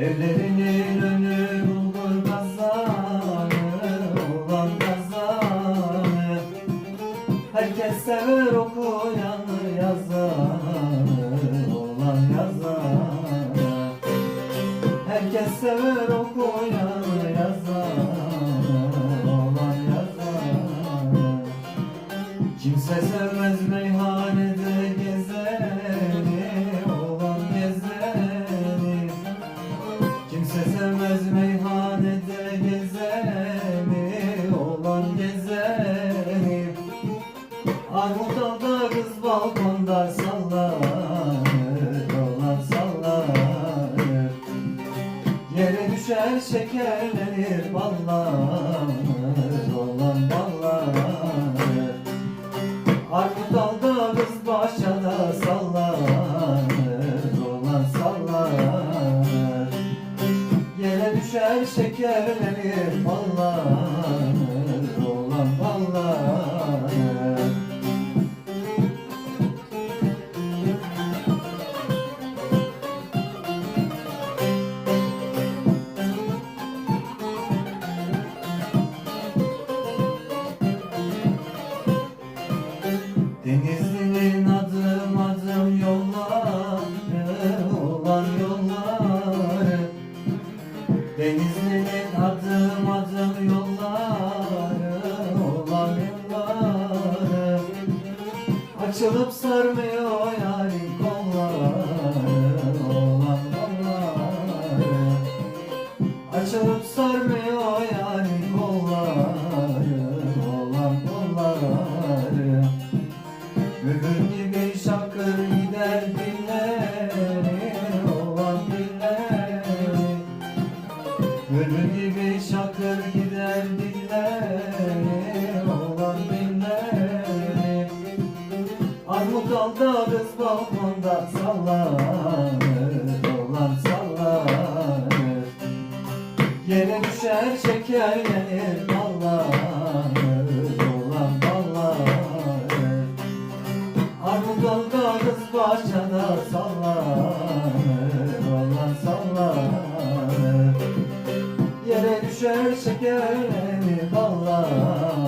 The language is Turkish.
Evlerinin önü bulgur kazanı Oğlan kazanı Herkes sever okuyanı Kimse sevmez meyhanede gezeni Oğlan gezeni. Armut dalda kız balkonda sallanır Oğlan sallanır. Yere düşer şekerlenir ballanır düşer şekerlenir ballanır Denizli'nin adım adım yolları olan yolları Açılıp sarmıyor yarim Şakır gider dilleri olan dilleri Armut dalda kız balkonda sallanır olan sallanır. Yere düşer şekerlenir ballanır Bağlarını bağlar